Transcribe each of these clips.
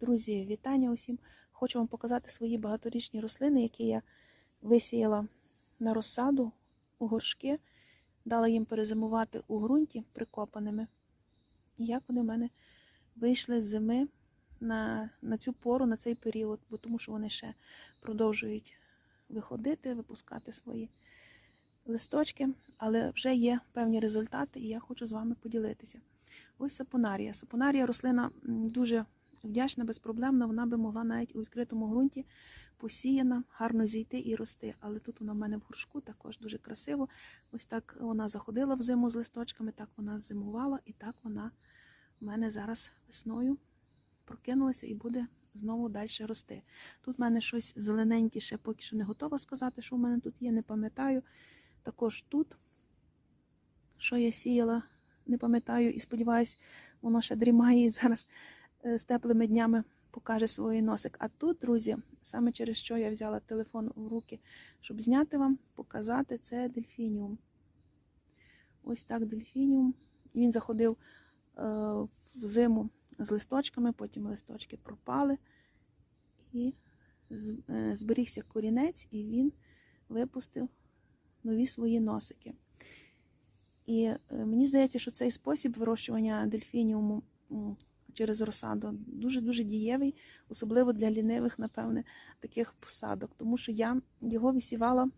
Друзі, вітання усім! Хочу вам показати свої багаторічні рослини, які я висіяла на розсаду у горшки, дала їм перезимувати у ґрунті прикопаними. І як вони в мене вийшли з зими на, на цю пору, на цей період, бо тому що вони ще продовжують виходити, випускати свої листочки, але вже є певні результати, і я хочу з вами поділитися. Ось сапонарія. Сапонарія рослина дуже вдячна, безпроблемна. Вона би могла навіть у відкритому ґрунті посіяна, гарно зійти і рости. Але тут вона в мене в горшку також дуже красиво. Ось так вона заходила в зиму з листочками, так вона зимувала, і так вона в мене зараз весною прокинулася і буде знову далі рости. Тут в мене щось зелененьке, ще поки що не готова сказати, що в мене тут є, не пам'ятаю. Також тут, що я сіяла, не пам'ятаю і сподіваюся, воно ще дрімає і зараз з теплими днями покаже свій носик. А тут, друзі, саме через що я взяла телефон в руки, щоб зняти вам, показати, це дельфініум. Ось так дельфініум. Він заходив е, в зиму з листочками, потім листочки пропали. І е, зберігся корінець, і він випустив нові свої носики. І е, мені здається, що цей спосіб вирощування дельфініуму через розсаду дуже-дуже дієвий, особливо для лінивих, напевне, таких посадок. Тому що я його висівала,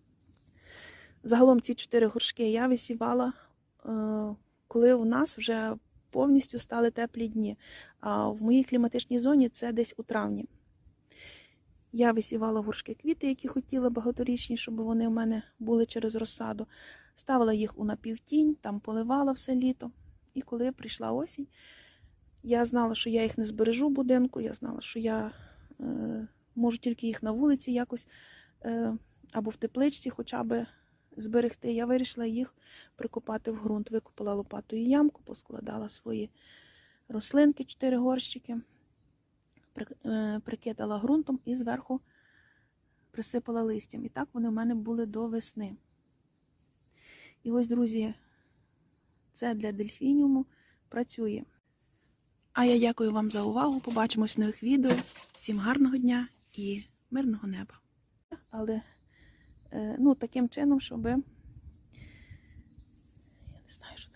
загалом ці чотири горшки я висівала, е, коли у нас вже повністю стали теплі дні. А в моїй кліматичній зоні це десь у травні. Я висівала горшки квіти, які хотіла багаторічні, щоб вони у мене були через розсаду. Ставила їх у напівтінь, там поливала все літо. І коли прийшла осінь, я знала, що я їх не збережу в будинку, я знала, що я е, можу тільки їх на вулиці якось е, або в тепличці хоча б зберегти. Я вирішила їх прикопати в ґрунт. Викопала лопатою ямку, поскладала свої рослинки, чотири горщики, е, прикидала ґрунтом і зверху присипала листям. І так вони в мене були до весни. І ось, друзі, це для дельфініуму працює. А я дякую вам за увагу. Побачимось в нових відео. Всім гарного дня і мирного неба. Але е, ну, таким чином, щоб. Я не знаю, що.